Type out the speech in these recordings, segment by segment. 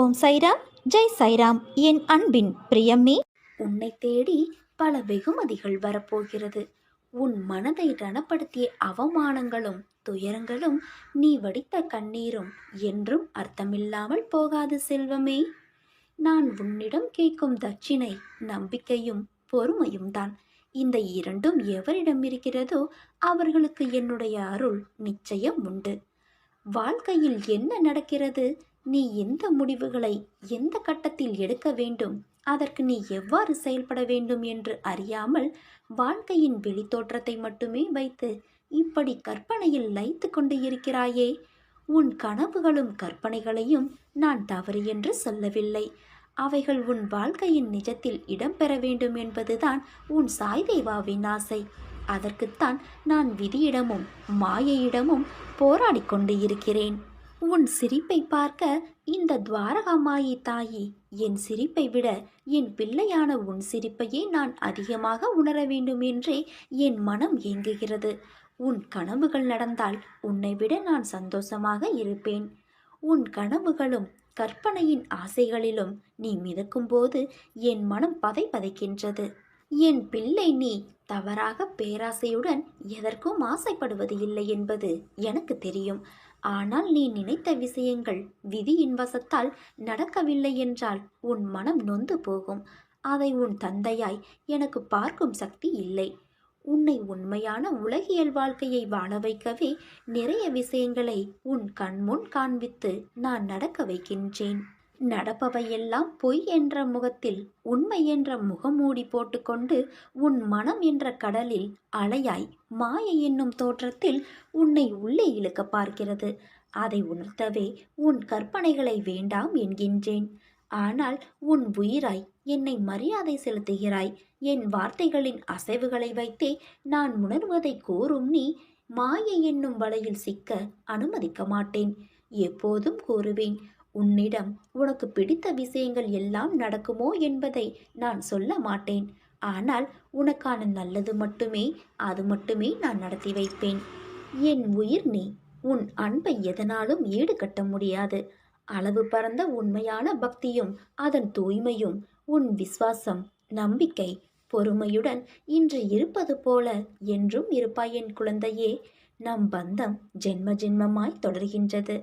ஓம் சைராம் ஜெய் சைராம். என் அன்பின் பிரியமே. உன்னை தேடி பல வெகுமதிகள் வரப்போகிறது. உன் மனதை ரணப்படுத்திய அவமானங்களும் துயரங்களும் நீ வடித்த கண்ணீரும் என்றும் அர்த்தமில்லாமல் போகாது செல்வமே. நான் உன்னிடம் கேட்கும் தட்சிணை நம்பிக்கையும் பொறுமையும் தான். இந்த இரண்டும் எவரிடம் இருக்கிறதோ அவர்களுக்கு என்னுடைய அருள் நிச்சயம் உண்டு. வாழ்க்கையில் என்ன நடக்கிறது? நீ எந்த முடிவுகளை எந்த கட்டத்தில் எடுக்க வேண்டும்? அதற்கு நீ எவ்வாறு செயல்பட வேண்டும் என்று அறியாமல் வாழ்க்கையின் வெளித்தோற்றத்தை மட்டுமே வைத்து இப்படி கற்பனையில் லைத்து கொண்டு இருக்கிறாயே? உன் கனவுகளும் கற்பனைகளையும் நான் தவறு என்று சொல்லவில்லை. அவைகள் உன் வாழ்க்கையின் நிஜத்தில் இடம்பெற வேண்டும் என்பதுதான் உன் சாய்தேவாவின் ஆசை. அதற்குத்தான் நான் விதியிடமும் மாயையிடமும் போராடிக் கொண்டு இருக்கிறேன். உன் சிரிப்பை பார்க்க இந்த துவாரகாமாயி தாயி என் சிரிப்பை விட என் பிள்ளையான உன் சிரிப்பையே நான் அதிகமாக உணர வேண்டும் என்றே என் மனம் ஏங்குகிறது. உன் கனவுகள் நடந்தால் உன்னை விட நான் சந்தோஷமாக இருப்பேன். உன் கனவுகளும் கற்பனையின் ஆசைகளிலும் நீ மிதக்கும்போது என் மனம் பதை பதைக்கின்றது. என் பிள்ளை நீ தவறாக பேராசையுடன் எதற்கும் ஆசைப்படுவது இல்லை என்பது எனக்கு தெரியும். ஆனால் நீ நினைத்த விஷயங்கள் விதியின் வசத்தால் நடக்கவில்லை என்றால் உன் மனம் நொந்து போகும். அதை உன் தந்தையாய் எனக்கு பார்க்கும் சக்தி இல்லை. உன்னை உண்மையான உலகியல் வாழ்க்கையை வாழ வைக்கவே நிறைய விஷயங்களை உன் கண்முன் காண்பித்து நான் நடக்க வைக்கின்றேன். நடப்பவையெல்லாம் பொய் என்ற முகத்தில் உண்மை என்ற முகமூடி போட்டுக்கொண்டு உன் மனம் என்ற கடலில் அலையாய் மாயை என்னும் தோற்றத்தில் உன்னை உள்ளே இழுக்க பார்க்கிறது. அதை உணர்த்தவே உன் கற்பனைகளை வேண்டாம் என்கின்றேன். ஆனால் உன் உயிராய் என்னை மரியாதை செலுத்துகிறாய். என் வார்த்தைகளின் அசைவுகளை வைத்தே நான் உணர்வதை கூறும் நீ மாயை என்னும் வலையில் சிக்க அனுமதிக்க மாட்டேன். எப்போதும் கூறுவேன் உன்னிடம் உனக்கு பிடித்த விஷயங்கள் எல்லாம் நடக்குமோ என்பதை நான் சொல்ல மாட்டேன். ஆனால் உனக்கான நல்லது மட்டுமே அது மட்டுமே நான் நடத்தி வைப்பேன். என் உயிர் நீ. உன் அன்பை எதனாலும் ஈடுகட்ட முடியாது. அளவு பறந்த உண்மையான பக்தியும் அதன் தூய்மையும் உன் விசுவாசம் நம்பிக்கை பொறுமையுடன் இன்று இருப்பது போல என்றும் இருப்பாய் என் குழந்தையே. நம் பந்தம் ஜென்ம ஜென்மமாய் தொடர்கின்றது.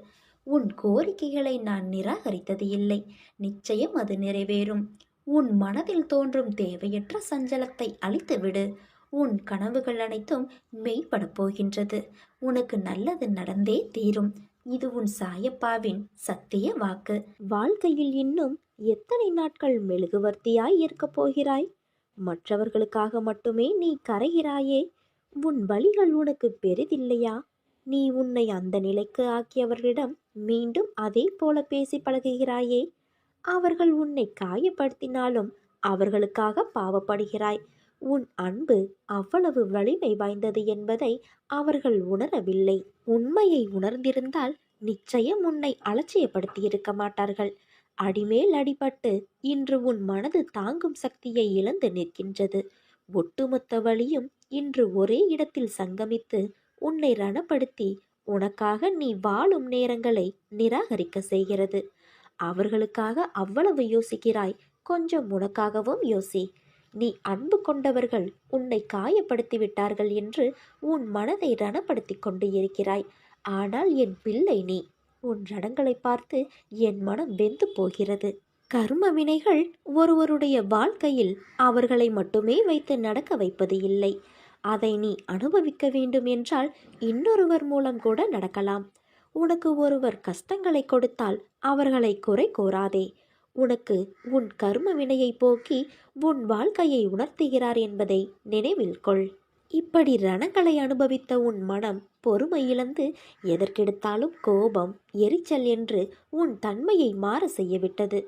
உன் கோரிக்கைகளை நான் நிராகரித்தது இல்லை. நிச்சயம் அது நிறைவேறும். உன் மனதில் தோன்றும் தேவையற்ற சஞ்சலத்தை அழித்துவிடு. உன் கனவுகள் அனைத்தும் மெய்ப்படப் போகின்றது. உனக்கு நல்லது நடந்தே தீரும். இது உன் சாயப்பாவின் சத்திய வாக்கு. வாழ்க்கையில் இன்னும் எத்தனை நாட்கள் மெழுகுவர்த்தியாய் இருக்கப் போகிறாய்? மற்றவர்களுக்காக மட்டுமே நீ கரைகிறாயே உன் வழிகள் உனக்கு பெரிதில்லையா? நீ உன்னை அந்த நிலைக்கு ஆக்கியவர்களிடம் மீண்டும் அதே போல பேசி பழகுகிறாயே. அவர்கள் உன்னை காயப்படுத்தினாலும் அவர்களுக்காக பாவப்படுகிறாய். உன் அன்பு அவ்வளவு வலிமை வாய்ந்தது என்பதை அவர்கள் உணரவில்லை. உண்மையை உணர்ந்திருந்தால் நிச்சயம் உன்னை அலட்சியப்படுத்தி இருக்க மாட்டார்கள். அடிமேல் அடிபட்டு இன்று உன் மனது தாங்கும் சக்தியை இழந்து நிற்கின்றது. ஒட்டுமொத்த வழியும் இன்று ஒரே இடத்தில் சங்கமித்து உன்னை ரணப்படுத்தி உனக்காக நீ வாழும் நேரங்களை நிராகரிக்க செய்கிறது. அவர்களுக்காக அவ்வளவு யோசிக்கிறாய். கொஞ்சம் உனக்காகவும் யோசி. நீ அன்பு கொண்டவர்கள் உன்னை காயப்படுத்தி விட்டார்கள் என்று உன் மனதை ரணப்படுத்தி கொண்டு இருக்கிறாய். ஆனால் என் பிள்ளை நீ. உன் ரணங்களை பார்த்து என் மனம் வெந்து போகிறது. கர்ம வினைகள் ஒருவருடைய வாழ்க்கையில் அவர்களை மட்டுமே வைத்து நடக்க வைப்பது இல்லை. அதை நீ அனுபவிக்க வேண்டும் என்றால் இன்னொருவர் மூலம் கூட நடக்கலாம். உனக்கு ஒருவர் கஷ்டங்களை கொடுத்தால் அவர்களை குறை கூறாதே. உனக்கு உன் கர்ம வினையை போக்கி உன் வாழ்க்கையை உணர்த்துகிறார் என்பதை நினைவில் கொள். இப்படி ரணங்களை அனுபவித்த உன் மனம் பொறுமை இழந்து எதற்கெடுத்தாலும் கோபம் எரிச்சல் என்று உன் தன்மையை மாற செய்யவிட்டது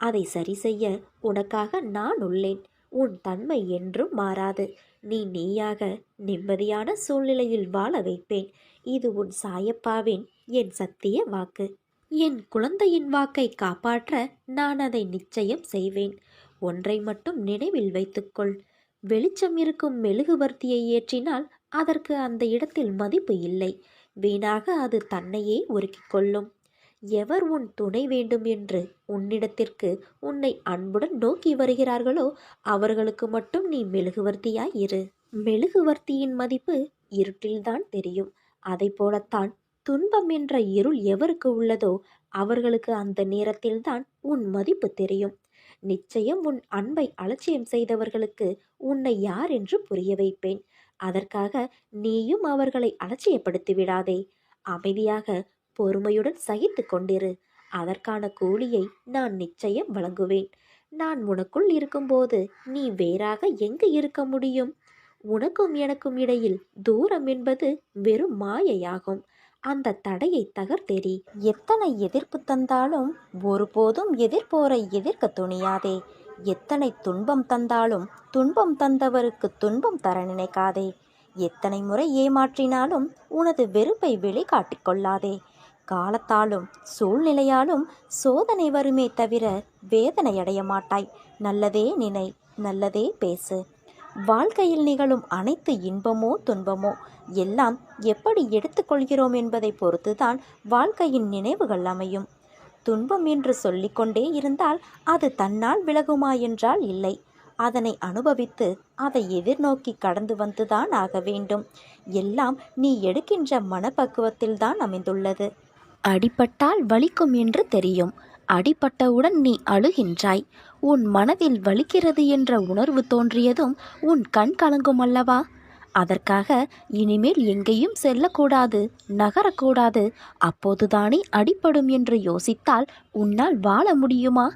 அதை சரி செய்ய உனக்காக நான் உள்ளேன். உன் தன்மை என்றும் மாறாது. நீ நீயாக நிம்மதியான சூழ்நிலையில் வாழ வைப்பேன். இது உன் சாயப்பாவின் என் சத்திய வாக்கு. என் குழந்தையின் வாக்கை காப்பாற்ற நான் அதை நிச்சயம் செய்வேன். ஒன்றை மட்டும் நினைவில் வைத்துக்கொள். வெளிச்சம் இருக்கும் மெழுகுவர்த்தியை ஏற்றினால் அதற்கு அந்த இடத்தில் மதிப்பு இல்லை. வீணாக அது தன்னையே உருக்கிக் கொள்ளும். எவர் உன் துணை வேண்டும் என்று? உன்னிடத்திற்கு உன்னை அன்புடன் நோக்கி வருகிறார்களோ அவர்களுக்கு மட்டும் நீ மெழுகுவர்த்தியாய் இரு. மெழுகுவர்த்தியின் மதிப்பு இருட்டில்தான் தெரியும். அதை போலத்தான் துன்பம் என்ற இருள் எவருக்கு உள்ளதோ அவர்களுக்கு அந்த நேரத்தில்தான் உன் மதிப்பு தெரியும். நிச்சயம் உன் அன்பை அலட்சியம் செய்தவர்களுக்கு உன்னை யார் என்று புரிய வைப்பேன். அதற்காக நீயும் அவர்களை அலட்சியப்படுத்தி விடாதே. அமைதியாக பொறுமையுடன் சகித்து கொண்டிரு. அதற்கான கூலியை நான் நிச்சயம் வழங்குவேன். நான் உனக்குள் இருக்கும்போது நீ வேறாக எங்கு இருக்க முடியும்? உனக்கும் எனக்கும் இடையில் தூரம் என்பது வெறும் மாயையாகும். அந்த தடையை தகர்த்தெறி எத்தனை எதிர்ப்பு தந்தாலும் ஒருபோதும் எதிர்ப்போரை எதிர்க்க துணியாதே. எத்தனை துன்பம் தந்தாலும் துன்பம் தந்தவருக்கு துன்பம் தர நினைக்காதே. எத்தனை முறை ஏமாற்றினாலும் உனது வெறுப்பை வெளிக்காட்டிக் கொள்ளாதே. காலத்தாலும் சூழ்நிலையாலும் சோதனை வருமே தவிர வேதனை அடைய மாட்டாய். நல்லதே நினை நல்லதே பேசு. வாழ்க்கையில் நிகழும் அனைத்து இன்பமோ துன்பமோ எல்லாம் எப்படி எடுத்துக்கொள்கிறோம் என்பதை பொறுத்துதான் வாழ்க்கையின் நினைவுகள் அமையும். துன்பம் என்று சொல்லிக்கொண்டே இருந்தால் அது தன்னால் விலகுமா என்றால் இல்லை. அதனை அனுபவித்து அதை எதிர்நோக்கி கடந்து வந்துதான் ஆக வேண்டும். எல்லாம் நீ எடுக்கின்ற மனப்பக்குவத்தில்தான் அமைந்துள்ளது. அடிபட்டால் வலிக்கும் என்று தெரியும். அடிபட்டவுடன் நீ அழுகின்றாய். உன் மனதில் வலிக்கிறது என்ற உணர்வு தோன்றியதும் உன் கண் கலங்கும் அல்லவா? அதற்காக இனிமேல் எங்கேயும் செல்லக்கூடாது நகரக்கூடாது. அப்போதுதானே அடிபடும் என்று யோசித்தால் உன்னால் வாழ முடியுமா?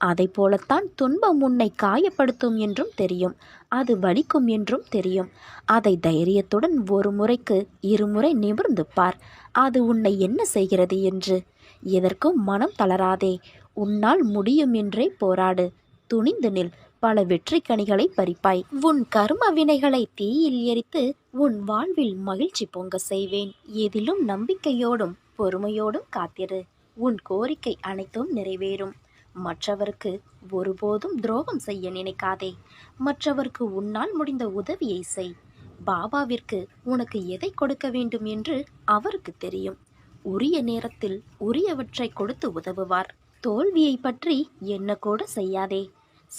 அதை போலத்தான் துன்பம் உன்னை காயப்படுத்தும் என்றும் தெரியும் அது வலிக்கும் என்றும் தெரியும். அதை தைரியத்துடன் ஒரு முறைக்கு இருமுறை நிமிர்ந்து பார் அது உன்னை என்ன செய்கிறது என்று. எதற்கும் மனம் தளராதே உன்னால் முடியும் என்றே போராடு. துணிந்து நில் பல வெற்றி கனிகளை பறிப்பாய். உன் கர்ம வினைகளை தீயில் எரித்து உன் வாழ்வில் மகிழ்ச்சி பொங்க செய்வேன். எதிலும் நம்பிக்கையோடும் பொறுமையோடும் காத்திரு. உன் கோரிக்கை அனைத்தும் நிறைவேறும். மற்றவருக்கு ஒருபோதும் துரோகம் செய்ய நினைக்காதே. மற்றவருக்கு உன்னால் முடிந்த உதவியை செய். பாபாவிற்கு உனக்கு எதை கொடுக்க வேண்டும் என்று அவருக்கு தெரியும். உரிய நேரத்தில் உரியவற்றை கொடுத்து உதவுவார். தோல்வியை பற்றி என்ன கூட செய்யாதே.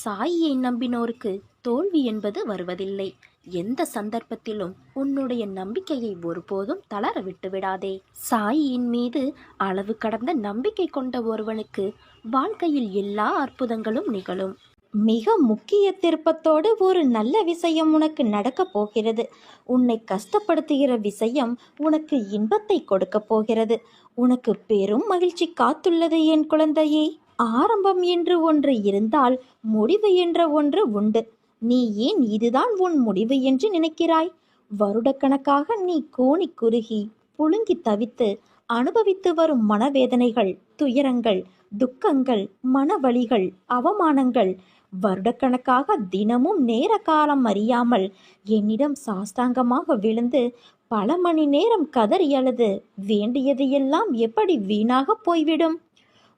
சாயியை நம்பினோருக்கு தோல்வி என்பது வருவதில்லை. எந்த சந்தர்ப்பத்திலும் உன்னுடைய நம்பிக்கையை ஒருபோதும் தளர விட்டு விடாதே சாயியின் மீது அளவு கடந்த நம்பிக்கை கொண்ட ஒருவனுக்கு வாழ்க்கையில் எல்லா அற்புதங்களும் நிகழும். மிக முக்கிய திருப்பத்தோடு ஒரு நல்ல விஷயம் உனக்கு நடக்கப் போகிறது. உன்னை கஷ்டப்படுத்துகிற விஷயம் உனக்கு இன்பத்தை கொடுக்கப் போகிறது. உனக்கு பெரும் மகிழ்ச்சி காத்துள்ளது என் குழந்தையே. ஆரம்பம் என்று ஒன்று இருந்தால் முடிவு என்ற ஒன்று உண்டு. நீ ஏன் இதுதான் உன் முடிவு என்று நினைக்கிறாய்? வருடக்கணக்காக நீ கோணி குறுகி புழுங்கி தவித்து அனுபவித்து வரும் மனவேதனைகள் துயரங்கள் துக்கங்கள் மனவழிகள் அவமானங்கள் வருடக்கணக்காக தினமும் நேர காலம் அறியாமல் என்னிடம் சாஸ்தாங்கமாக விழுந்து பல மணி நேரம் கதறி அழுது வேண்டியது எல்லாம் எப்படி வீணாக போய்விடும்?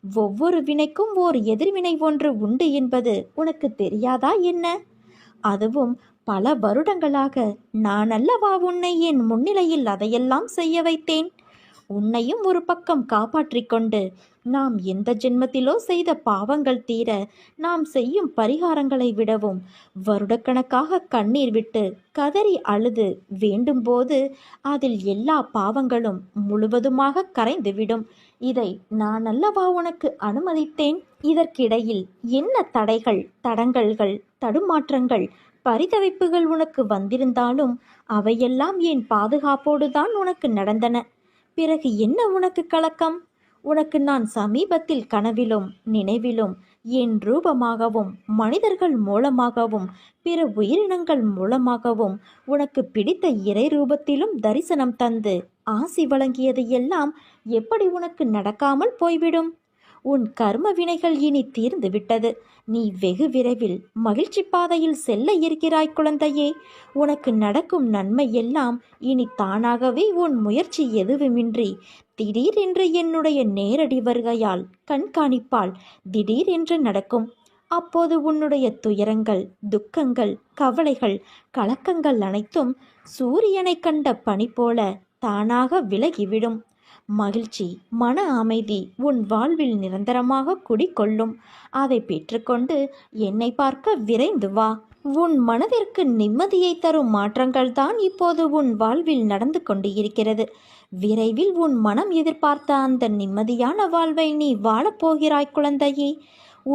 ஒவ்வொரு வினைக்கும் ஓர் எதிர்வினை ஒன்று உண்டு என்பது உனக்கு தெரியாதா என்ன? அதுவும் பல வருடங்களாக நான் அல்லவா உன்னை என் முன்னிலையில் அதையெல்லாம் செய்ய வைத்தேன். உன்னையும் ஒரு பக்கம் காப்பாற்றிக் கொண்டு நாம் எந்த ஜென்மத்திலோ செய்த பாவங்கள் தீர நாம் செய்யும் பரிகாரங்களை விடவும் வருடக்கணக்காக கண்ணீர் விட்டு கதறி அழுது வேண்டும்போது அதில் எல்லா பாவங்களும் முழுவதுமாக கரைந்துவிடும். இதை நான் அல்லவா உனக்கு அனுமதித்தேன்? இதற்கிடையில் என்ன தடைகள் தடங்கல்கள் தடுமாற்றங்கள் பரிதவிப்புகள் உனக்கு வந்திருந்தாலும் அவையெல்லாம் என் பாதுகாப்போடு தான் உனக்கு நடந்தன. பிறகு என்ன உனக்கு கலக்கம்? உனக்கு நான் சமீபத்தில் கனவிலும் நினைவிலும் என் ரூபமாகவும் மனிதர்கள் மூலமாகவும் பிற உயிரினங்கள் மூலமாகவும் உனக்கு பிடித்த இறை ரூபத்திலும் தரிசனம் தந்து ஆசி வழங்கியது எல்லாம் எப்படி உனக்கு நடக்காமல் போய்விடும்? உன் கர்ம வினைகள் இனி தீர்ந்து விட்டது. நீ வெகு விரைவில் மகிழ்ச்சி பாதையில் செல்ல இருக்கிறாய் குழந்தையே. உனக்கு நடக்கும் நன்மை எல்லாம் இனி தானாகவே உன் முயற்சி எதுவுமின்றி. திடீரென்று என்னுடைய நேரடி வருகையால் கண்காணிப்பால் திடீரென்று நடக்கும். அப்போது உன்னுடைய துயரங்கள் துக்கங்கள் கவலைகள் கலக்கங்கள் அனைத்தும் சூரியனை கண்ட பனி போல தானாக விலகிவிடும். மகிழ்ச்சி மன அமைதி உன் வாழ்வில் நிரந்தரமாக குடிக்கொள்ளும் அதை பெற்றுக்கொண்டு என்னை பார்க்க விரைந்து வா. உன் மனதிற்கு நிம்மதியை தரும் மாற்றங்கள் தான் இப்போது உன் வாழ்வில் நடந்து கொண்டு இருக்கிறது விரைவில் உன் மனம் எதிர்பார்த்த அந்த நிம்மதியான வாழ்வை நீ வாழப்போகிறாய் குழந்தையே.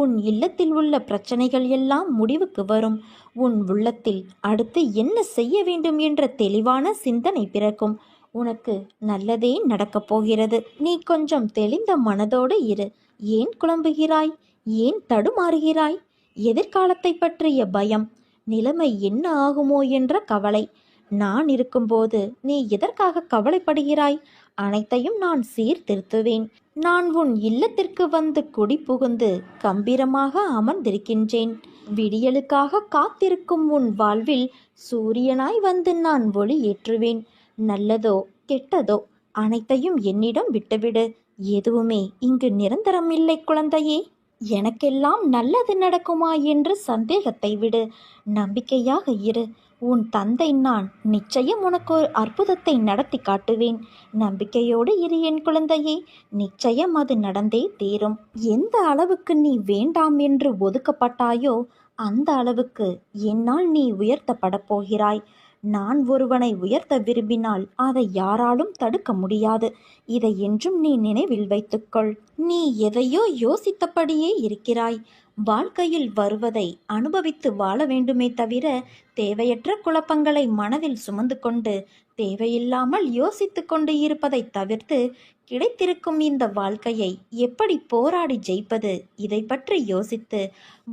உன் இல்லத்தில் உள்ள பிரச்சனைகள் எல்லாம் முடிவுக்கு வரும். உன் உள்ளத்தில் அடுத்து என்ன செய்ய வேண்டும் என்ற தெளிவான சிந்தனை பிறக்கும். உனக்கு நல்லதே நடக்கப் போகிறது. நீ கொஞ்சம் தெளிந்த மனதோடு இரு. ஏன் குழம்புகிறாய்? ஏன் தடுமாறுகிறாய்? எதிர்காலத்தை பற்றிய பயம். நிலைமை என்ன ஆகுமோ என்ற கவலை. நான் இருக்கும்போது நீ எதற்காக கவலைப்படுகிறாய்? அனைத்தையும் நான் சீர்திருத்துவேன். நான் உன் இல்லத்திற்கு வந்து குடி புகுந்து கம்பீரமாக அமர்ந்திருக்கின்றேன். விடியலுக்காக காத்திருக்கும் உன் வாழ்வில் சூரியனாய் வந்து நான் ஒளி ஏற்றுவேன். நல்லதோ கெட்டதோ அனைத்தையும் என்னிடம் விட்டுவிடு. எதுவுமே இங்கு நிரந்தரம் இல்லை குழந்தையே. எனக்கெல்லாம் நல்லது நடக்குமா என்று சந்தேகத்தை விடு. நம்பிக்கையாக இரு. உன் தந்தை நான் நிச்சயம் உனக்கு ஒரு அற்புதத்தை நடத்தி காட்டுவேன். நம்பிக்கையோடு இரு என் குழந்தையே. நிச்சயம் அது நடந்தே தீரும். எந்த அளவுக்கு நீ வேண்டாம் என்று ஒதுக்கப்பட்டாயோ அந்த அளவுக்கு என்னால் நீ உயர்த்தப்படப் போகிறாய். நான் ஒருவனை உயர்த்த விரும்பினால் அதை யாராலும் தடுக்க முடியாது. இதை என்றும் நீ நினைவில் வைத்துக்கொள். நீ எதையோ யோசித்தபடியே இருக்கிறாய். வாழ்க்கையில் வருவதை அனுபவித்து வாழ வேண்டுமே தவிர தேவையற்ற குழப்பங்களை மனதில் சுமந்து கொண்டு தேவையில்லாமல் யோசித்து கொண்டு இருப்பதை தவிர்த்து கிடைத்திருக்கும் இந்த வாழ்க்கையை எப்படி போராடி ஜெயிப்பது? இதை பற்றி யோசித்து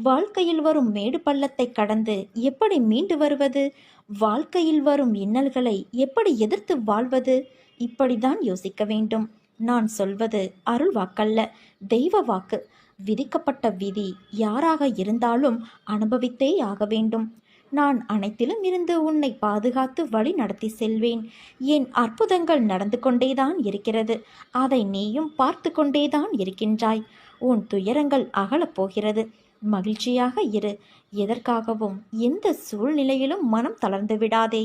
வாழ்க்கையில் வரும் மேடு பள்ளத்தை கடந்து எப்படி மீண்டு வருவது? வாழ்க்கையில் வரும் இன்னல்களை எப்படி எதிர்த்து வாழ்வது? இப்படிதான் யோசிக்க வேண்டும். நான் சொல்வது அருள் வாக்கல்ல. தெய்வ வாக்கு. விதிக்கப்பட்ட விதி யாராக இருந்தாலும் அனுபவித்தே ஆக வேண்டும். நான் அனைத்திலும் இருந்து உன்னை பாதுகாத்து வழி நடத்தி செல்வேன். என் அற்புதங்கள் நடந்து கொண்டேதான் இருக்கிறது. அதை நீயும் பார்த்து கொண்டேதான் இருக்கின்றாய். உன் துயரங்கள் அகலப் போகிறது. மகிழ்ச்சியாக இரு. எதற்காகவும் எந்த சூழ்நிலையிலும் மனம் தளர்ந்து விடாதே.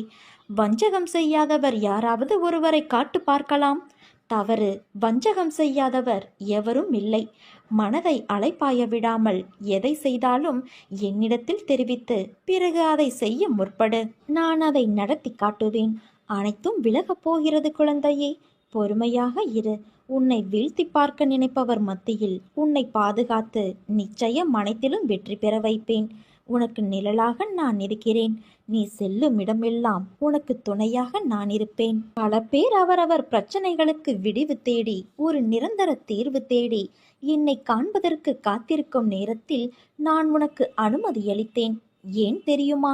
வஞ்சகம் செய்யாதவர் யாராவது ஒருவரை காட்டு பார்க்கலாம். தவறு. வஞ்சகம் செய்யாதவர் எவரும் இல்லை. மனதை அலைப்பாய விடாமல் எதை செய்தாலும் என்னிடத்தில் தெரிவித்து பிறகு அதை செய்ய முற்படு. நான் அதை நடத்தி காட்டுவேன். அனைத்தும் விலகப் போகிறது குழந்தையே. பொறுமையாக இரு. உன்னை வீழ்த்தி பார்க்க நினைப்பவர் மத்தியில் உன்னை பாதுகாத்து நிச்சயம் அனைத்திலும் வெற்றி பெற வைப்பேன். உனக்கு நிழலாக நான் இருக்கிறேன். நீ செல்லும் இடமெல்லாம் உனக்கு துணையாக நான் இருப்பேன். பல பேர் அவரவர் பிரச்சனைகளுக்கு விடிவு தேடி ஒரு நிரந்தர தீர்வு தேடி என்னை காண்பதற்கு காத்திருக்கும் நேரத்தில் நான் உனக்கு அனுமதி அளித்தேன். ஏன் தெரியுமா?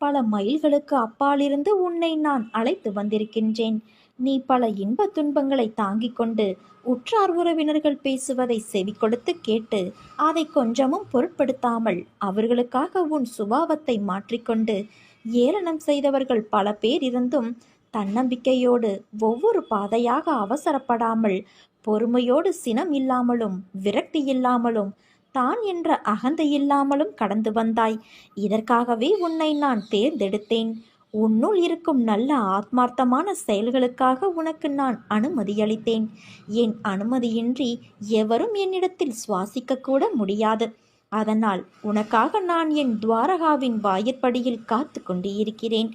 பல மைல்களுக்கு அப்பாலிருந்து உன்னை நான் அழைத்து வந்திருக்கின்றேன். நீ பல இன்ப துன்பங்களை தாங்கிக் கொண்டு உற்றார் உறவினர்கள் பேசுவதை செவி கொடுத்து கேட்டு அதை கொஞ்சமும் பொருட்படுத்தாமல் அவர்களுக்காக உன் சுபாவத்தை மாற்றிக்கொண்டு ஏளனம் செய்தவர்கள் பல பேர் இருந்தும் தன்னம்பிக்கையோடு ஒவ்வொரு பாதையாக அவசரப்படாமல் பொறுமையோடு சினம் இல்லாமலும் விரக்தி இல்லாமலும் தான் என்ற அகந்தை இல்லாமலும் கடந்து வந்தாய். இதற்காகவே உன்னை நான் தேர்ந்தெடுத்தேன். உன்னுள் இருக்கும் நல்ல ஆத்மார்த்தமான செயல்களுக்காக உனக்கு நான் அனுமதியளித்தேன். என் அனுமதியின்றி எவரும் என்னிடத்தில் சுவாசிக்க கூட முடியாது. அதனால் உனக்காக நான் என் துவாரகாவின் வாயிற்படியில் காத்து கொண்டு இருக்கிறேன்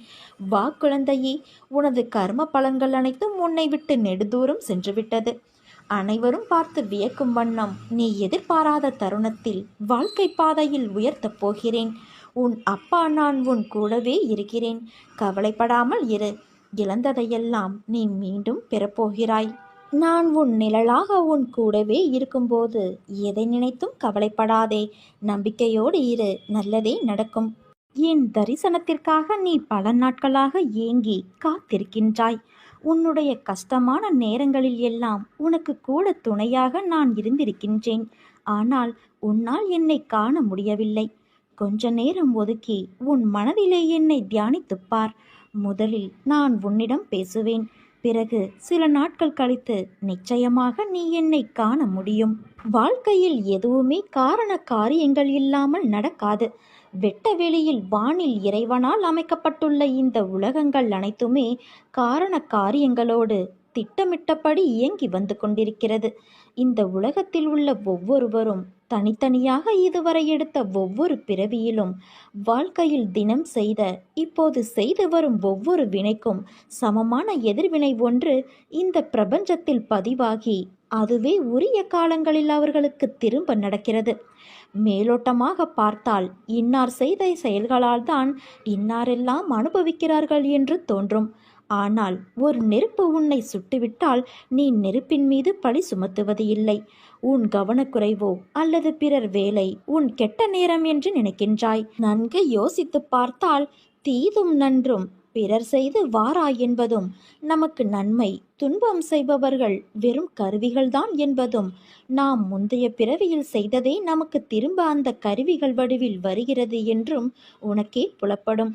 வா குழந்தையே உனது கர்ம பலன்கள் அனைத்தும் உன்னை விட்டு நெடுதூரம் சென்றுவிட்டது. அனைவரும் பார்த்து வியக்கும் வண்ணம் நீ எதிர்பாராத தருணத்தில் வாழ்க்கை பாதையில் உயர்த்தப் போகிறேன். உன் அப்பா நான் உன் கூடவே இருக்கிறேன். கவலைப்படாமல் இரு. இழந்ததையெல்லாம் நீ மீண்டும் பெறப்போகிறாய். நான் உன் நிழலாக உன் கூடவே இருக்கும்போது எதை நினைத்தும் கவலைப்படாதே. நம்பிக்கையோடு இரு. நல்லதே நடக்கும். என் தரிசனத்திற்காக நீ பல நாட்களாக ஏங்கி காத்திருக்கின்றாய். உன்னுடைய கஷ்டமான நேரங்களில் எல்லாம் உனக்கு கூட துணையாக நான் இருந்திருக்கின்றேன். ஆனால் உன்னால் என்னை காண முடியவில்லை. கொஞ்ச நேரம் ஒதுக்கி உன் மனதிலே என்னை தியானித்துப் பார். முதலில் நான் உன்னிடம் பேசுவேன். பிறகு சில நாட்கள் கழித்து நிச்சயமாக நீ என்னை காண முடியும். வாழ்க்கையில் எதுவுமே காரண காரியங்கள் இல்லாமல் நடக்காது. வெட்ட வெளியில் வானில் இறைவனால் அமைக்கப்பட்டுள்ள இந்த உலகங்கள் அனைத்துமே காரண காரியங்களோடு திட்டமிட்டபடி இயங்கி வந்து கொண்டிருக்கிறது. இந்த உலகத்தில் உள்ள ஒவ்வொருவரும் தனித்தனியாக இதுவரை எடுத்த ஒவ்வொரு பிறவியிலும் வாழ்க்கையில் தினம் செய்த இப்போது செய்து வரும் ஒவ்வொரு வினைக்கும் சமமான எதிர்வினை ஒன்று இந்த பிரபஞ்சத்தில் பதிவாகி அதுவே உரிய காலங்களில் அவர்களுக்கு திரும்ப நடக்கிறது. மேலோட்டமாக பார்த்தால் இன்னார் செய்த செயல்களால் தான் இன்னாரெல்லாம் அனுபவிக்கிறார்கள் என்று தோன்றும். ஆனால் ஒரு நெருப்பு உன்னை சுட்டுவிட்டால் நீ நெருப்பின் மீது பழி சுமத்துவது இல்லை. உன் கவனக்குறைவோ அல்லது பிறர் வேலை உன் கெட்ட நேரம் என்று நினைக்கின்றாய். நன்கு யோசித்துப் பார்த்தால் தீதும் நன்றும் பிறர் செய்து வாரா என்பதும் நமக்கு நன்மை. துன்பம் செய்பவர்கள் வெறும் கருவிகள்தான் என்பதும் நாம் முந்தைய பிறவியில் செய்ததே நமக்கு திரும்ப அந்த கருவிகள் வடிவில் வருகிறது என்றும் உனக்கே புலப்படும்.